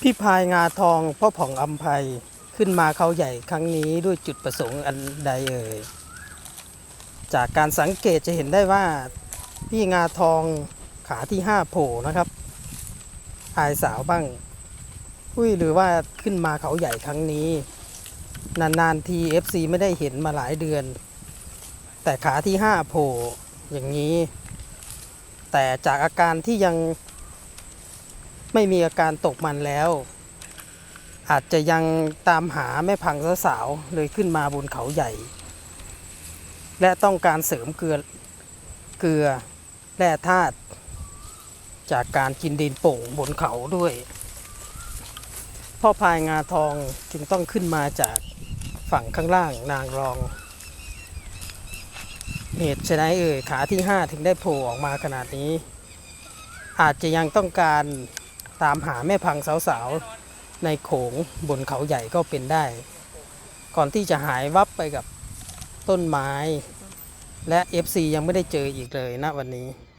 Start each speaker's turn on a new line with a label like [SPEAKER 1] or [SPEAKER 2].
[SPEAKER 1] พี่พายงาทองพ่อผ่องอัมภัยขึ้นมาเขาใหญ่ครั้งนี้ด้วยจุดประสงค์อันใดเอ่ย จากการสังเกตจะเห็นได้ว่าพี่งาทองขาที่ห้าโผล่นะครับพายสาวบ้างอุ้ยหรือว่าขึ้นมาเขาใหญ่ครั้งนี้ นานๆที FC ไม่ได้เห็นมาหลายเดือน แต่ขาที่ห้าโผล่อย่างนี้ แต่จากอาการที่ยัง ไม่มีอาการตกมันแล้ว อาจจะยังตามหาแม่พังสาวๆเลยขึ้นมาบนเขาใหญ่ และต้องการเสริมเกลือเกลือแร่ธาตุจากการกินดินโป่งบนเขาด้วย พ่อพายงาทองจึงต้องขึ้นมาจากฝั่งข้างล่างนางรอง เหตุไฉนเอ่ยขาที่ 5 ถึงได้โผล่ออกมาขนาดนี้ อาจจะยังต้องการ ตามหาแม่พังสาวๆ ในโขงบนเขาใหญ่ก็เป็นได้ ก่อนที่จะหายวับไปกับต้นไม้ และ FC ยังไม่ได้เจออีกเลยณวันนี้